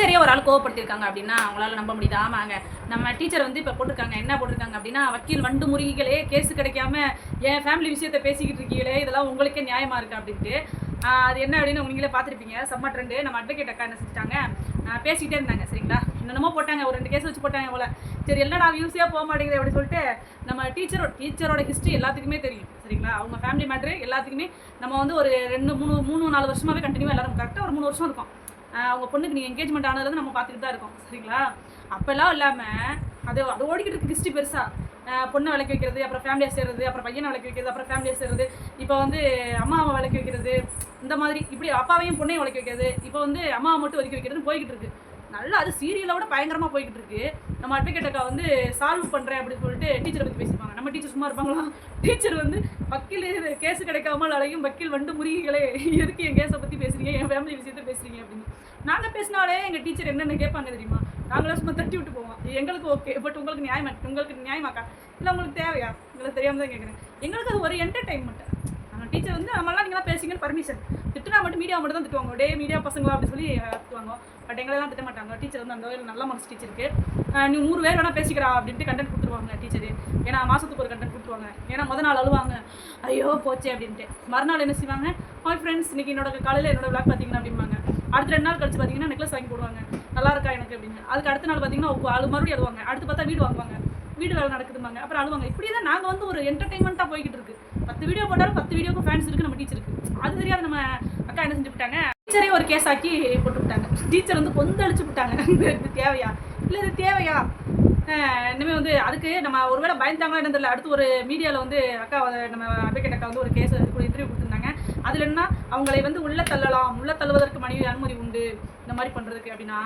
டீச்சரே ஒரு ஆள் கோவப்படுத்திருக்காங்க அப்படின்னா அவங்களால நம்ப முடியுது. ஆமாங்க நம்ம டீச்சர் வந்து இப்போ போட்டிருக்காங்க. என்ன போட்டிருக்காங்க அப்படின்னா வக்கீல் வண்டு முருகிகளே கேஸ் கிடைக்காம என் ஃபேமிலி விஷயத்தை பேசிக்கிட்டு இருக்கீங்களே இதெல்லாம் உங்களுக்கே நியாயமா இருக்கு அப்படின்ட்டு. அது என்ன அப்படின்னு நீங்களே பார்த்துருப்பீங்க. செம்ம ட்ரெண்டு நம்ம அட்வொகேட் அக்கா என்ன செஞ்சுட்டாங்க? பேசிக்கிட்டே இருந்தாங்க சரிங்களா? என்னென்னமோ போட்டாங்க. ஒரு ரெண்டு கேஸ் வச்சு போட்டாங்க போல. சரி என்னடா வியூஸே போக மாட்டேங்குது அப்படின்னு சொல்லிட்டு நம்ம டீச்சரோட டீச்சரோட ஹிஸ்ட்ரி எல்லாத்துக்குமே தெரியும் சரிங்களா? அவங்க ஃபேமிலி மேட்ரு எல்லாத்துக்குமே நம்ம வந்து ஒரு ரெண்டு மூணு மூணு நாலு வருஷமாகவே கண்டினியூவாக எல்லாரும் கரெக்டாக ஒரு மூணு வருஷம் இருக்கும். அவங்க பொண்ணுக்கு நீங்கள் என்கேஜ்மெண்ட் ஆனதுலேருந்து நம்ம பார்த்துட்டு தான் இருக்கோம். சரிங்களா? அப்போல்லாம் இல்லாமல் அது அது ஓடிக்கிட்டு இருக்கு ஹிஸ்ட்ரி பெருசாக பொண்ணை விளக்கி வைக்கிறது அப்புறம் ஃபேமிலியாக சேர்றது அப்புறம் பையனை விளக்கி வைக்கிறது அப்புறம் ஃபேமிலியாக சேர்றது. இப்போ வந்து அம்மாவை விளக்கி வைக்கிறது இந்த மாதிரி. இப்படி அப்பாவையும் பொண்ணையும் விளக்கி வைக்கிறது. இப்போ வந்து அம்மாவை மட்டும் ஒதுக்கி வைக்கிறதுன்னு போய்கிட்டு இருக்கு. நல்லா அது சீரியலை விட பயங்கரமாக போய்கிட்டு இருக்கு. நம்ம அட்வொகேட் அக்கா வந்து சால்வ் பண்ணுறேன் அப்படின்னு சொல்லிட்டு டீச்சரை பற்றி பேசியிருப்பாங்க. சும்மா இருப்பாங்களா? டீச்சர் வந்து வக்கீல் கேஸ் கிடைக்காமல் அழையும் வக்கீல் வண்டு முறிகளே எதுக்கு என் கேஸை பற்றி பேசுறீங்க? என் ஃபேமிலி விஷயத்தை பேசுறீங்க? அப்படின்னு. நாங்கள் பேசினாலே எங்கள் டீச்சர் என்னென்ன கேட்பாங்க தெரியுமா? நாங்களே சும்மா தட்டி விட்டு போவோம். எங்களுக்கு ஓகே பட் உங்களுக்கு நியாயமா உங்களுக்கு நியாயமாக்கா? இல்லை உங்களுக்கு தேவையா? உங்களுக்கு தெரியாம தான் கேட்குறேன் எங்களுக்கு அது ஒரு என்டர்டைன்மெண்ட் டீச்சர் வந்து நம்மளாம் நீங்களாம் பேசிங்கன்னு பர்மிஷன் திட்டுனா மட்டும் மீடியா மட்டும் தான் திட்டுவாங்க. டே மீடியா பசங்களா? அப்படின்னு சொல்லி திட்டுவாங்க. பட் எங்களெல்லாம் திட்ட மாட்டாங்க. டீச்சர் வந்து அந்த வகையில் நல்ல மனசு டீச்சருக்கு நீ நூறு பேர் வேணால் பேசிக்கிறா அப்படின்ட்டு கண்டென்ட் கொடுத்துருவாங்க டீச்சர் ஏன்னா மாதத்துக்கு ஒரு கண்டென்ட் கொடுத்துருவாங்க. ஏன்னா முத நாள் அழுவாங்க. ஐயோ போச்சே அப்படின்ட்டு. மறுநாள் என்ன செய்வாங்க? ஹாய் ஃப்ரெண்ட்ஸ் இன்னைக்கு என்னோட காலையில் என்னோட விளாக் பார்த்தீங்கன்னா அப்படிம்பாங்க. அடுத்த ரெண்டு நாள் கழிச்சு பார்த்தீங்கன்னா நெக்லஸ் வாங்கி போடுவாங்க. நல்லா இருக்கா எனக்கு? அப்படின்னு. அதுக்கு அடுத்த நாள் பார்த்தீங்கன்னா உப்பு அழு மறுபடியும் அழுவாங்க. அடுத்து பார்த்தா வீடு வாங்குவாங்க. வீடு வேலை நடக்குதுமாங்க அப்புறம் அழுவாங்க. இப்படி தான் நாங்கள் வந்து ஒரு என்டர்டைன்மெண்ட்டாக போய்கிட்டு இருக்கு. பத்து வீடியோ போட்டாலும் பத்து வீடியோக்கு ஃபேன்ஸ் இருக்கு நம்ம டீச்சருக்கு அது தெரியாது நம்ம அக்கா என்ன செஞ்சு விட்டாங்க டீச்சரே ஒரு கேஸ் ஆக்கி போட்டு விட்டாங்க டீச்சர் வந்து கொந்தளிச்சு விட்டாங்க இது தேவையா? இல்லை இது தேவையா? இனிமேல் வந்து அதுக்கு நம்ம ஒருவேளை பயந்தாங்களா என்ன தெரியல. அடுத்து ஒரு மீடியாவில் வந்து அக்கா நம்ம அட்வொகேட் அக்கா வந்து ஒரு கேஸ் இன்டர்வியூ கொடுத்துருந்தாங்க. அதில் என்ன அவங்களை வந்து உள்ள தள்ளலாம் உள்ள தள்ளுவதற்கு மனைவி அனுமதி உண்டு. இந்த மாதிரி பண்ணுறதுக்கு அப்படின்னா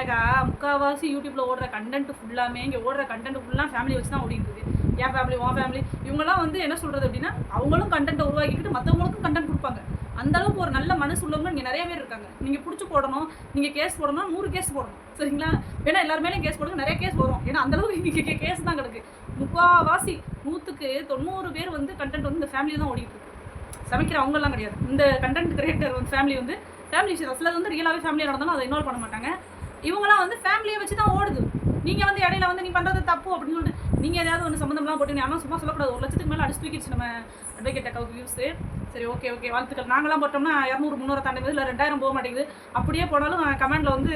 ஏகா முக்கால்வாசி யூடியூப்பில் ஓடுற கண்டென்ட் ஃபுல்லாமே இங்கே ஓடுற கண்டென்ட் ஃபுல்லாக ஃபேமிலி வச்சு தான் ஓடிட்டு என் ஃபேமிலி உன் ஃபேமிலி இவங்கெல்லாம் வந்து என்ன சொல்கிறது அப்படின்னா அவங்களும் கண்டென்ட்டை உருவாக்கிக்கிட்டு மற்றவங்களுக்கும் கண்டென்ட் கொடுப்பாங்க. அந்த அளவுக்கு ஒரு நல்ல மனசு உள்ளவங்க இங்கே நிறைய பேர் இருக்காங்க. நீங்கள் பிடிச்சி போடணும் நீங்கள் கேஸ் போடணும் நூறு கேஸ் போடணும். சரிங்களா? ஏன்னா எல்லாருமேலையும் கேஸ் போடுங்க நிறைய கேஸ் வரும். ஏன்னா அந்த அளவுக்கு இங்கே கேஸ் தான் கிடக்கு. முக்காவாசி நூற்றுக்கு தொண்ணூறு பேர் வந்து கண்டென்ட் வந்து இந்த ஃபேமிலியில் தான் ஓடிட்டு இருக்கு. சமைக்கிற அவங்கெல்லாம் கிடையாது. இந்த கண்டென்ட் கிரியேட்டர் வந்து ஃபேமிலி வந்து ஃபேமிலி விஷயம் சிலது வந்து ரியலாகவே ஃபேமிலியாக நடந்தாலும் அதை இன்வால்வ் பண்ண மாட்டாங்க. இவங்களாம் வந்து ஃபேமிலியை வச்சு தான் ஓடுது. நீங்கள் வந்து இடையில வந்து நீ பண்ணுறது தப்பு அப்படின்னு சொல்லிட்டு நீங்கள் ஏதாவது ஒன்று சம்மந்தம்லாம் போட்டு ஆனால் சும்மா சொல்லக்கூடாது. ஒரு லட்சத்துக்கு மேலே அடிச்சு தூக்கிடுச்சு நம்ம அட்வொகேட் அக்காவுக்கு வியூஸு சரி ஓகே ஓகே வாழ்த்துக்கள். நாங்களாம் போட்டோம்னா இரநூறு முந்நூறு தாண்டி இல்லை ரெண்டாயிரம் போக மாட்டேங்குது. அப்படியே போனாலும் கமெண்டில் வந்து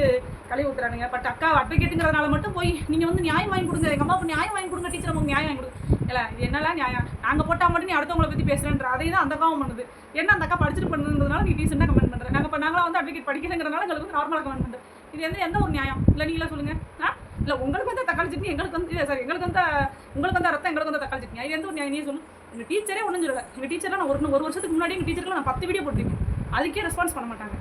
கழுவி ஊத்துறானுங்க. பட் அக்கா அட்வொகேட்டுங்கிறதுனால மட்டும் போய் நீங்கள் வந்து நியாயம் வாங்கி கொடுங்க. எங்கள் அம்மாவுக்கு நியாயம் வாங்கி கொடுங்க. டீச்சர் உங்களுக்கு நியாயம் வாங்கி கொடுங்க. இல்லை இது என்னலாம் நியாயம்? நாங்கள் போட்டால் மட்டும் நீ அடுத்தவங்களை பற்றி பேசுகிறேன்ற அதே தான் அந்த அக்காவும் பண்ணுது. என்ன அந்த அக்கா படிச்சுட்டு பண்ணுறதுனால நீ டீசெண்டாக கமெண்ட் பண்ணுறேன் நாங்கள் இப்போ நாங்களாம் வந்து அட்வொகேட் படிக்கிறேங்கிறனால எங்களுக்கு வந்து நார்மலாக கமெண்ட் பண்ணுறேன் இது எந்த எந்த ஒரு நியாயம்? இல்லை நீங்களே சொல்லுங்கள் ஆ? இல்லை உங்களுக்கு வந்து தக்காளி சட்னி எங்களுக்கு வந்து இல்லை சாரி எங்களுக்கு வந்து உங்களுக்கு வந்து ரத்தம் எங்களுக்கு வந்து தக்காளி சட்னி. அது எந்த ஒரு நியாயம்? நீ சொல்லு. எங்கள் டீச்சரே ஒன்றும் சொல்லலை எங்கள் டீச்சர்லாம் நான் ஒரு ஒரு வருஷத்துக்கு முன்னாடி எங்கள் டீச்சருக்கு நான் பத்து வீடியோ போட்டிருக்கேன். அதுக்கே ரெஸ்பான்ஸ் பண்ண மாட்டாங்க.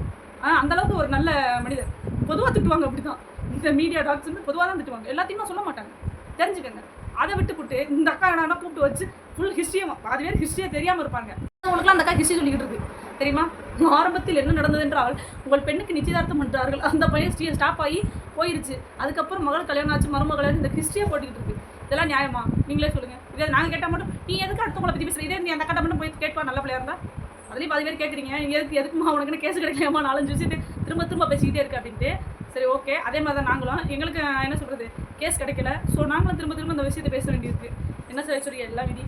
ஆ அந்த அளவுக்கு ஒரு நல்ல மனிதர். பொதுவாக திட்டுவாங்க அப்படி தான் இந்த மீடியா டாக்ஸ் வந்து பொதுவாக தான் திட்டுவாங்க. எல்லாத்தையுமே சொல்ல மாட்டாங்க. தெரிஞ்சுக்கங்க. அதை விட்டுப்புட்டு இந்த அக்கா என்னன்னா கூப்பிட்டு வச்சு ஃபுல் ஹிஸ்ட்ரியும் பாதி பேர் ஹிஸ்ட்ரியே தெரியாமல் இருப்பாங்க. உங்களுக்குலாம் அந்த அக்கா ஹிஸ்ட்ரி சொல்லிக்கிட்டு இருக்கு. தெரியுமா? ஆரம்பத்தில் என்ன நடந்தது என்றால் உங்கள் பெண்ணுக்கு நிச்சயதார்த்தம் பண்ணுறார்கள் அந்த பையன் ஸ்டீ ஸ்டாப் ஆகி போயிருச்சு. அதுக்கப்புறம் மகள் கல்யாணம் ஆச்சு மருமகள் இந்த ஹிஸ்ட்ரியை போட்டுக்கிட்டு இருக்கு. இதெல்லாம் நியாயமா? நீங்களே சொல்லுங்க. இதே நாங்கள் கேட்டால் மட்டும் நீ எதுக்கு அடுத்தவங்களை பற்றி பேசுகிற இதே நீ அந்த கட்ட மட்டும் போய் கேட்பா நல்ல பிள்ளையா இருந்தா? அதுலேயும் பாதி பேர் கேட்குறீங்க நீ எதுக்கு எதுக்குமா உனக்குன்னு கேஸ் கிடைக்கலாமா நாலஞ்சு விஷயத்தை திரும்ப திரும்ப பேசிக்கிட்டே இருக்கு அப்படின்ட்டு. சரி ஓகே. அதே மாதிரி தான் நாங்களும். எங்களுக்கு என்ன சொல்கிறது கேஸ் கிடைக்கல. ஸோ நாங்களும் திரும்ப திரும்ப இந்த விஷயத்தை பேச வேண்டியிருக்கு. என்ன சரி சொல்லி எல்லா விதி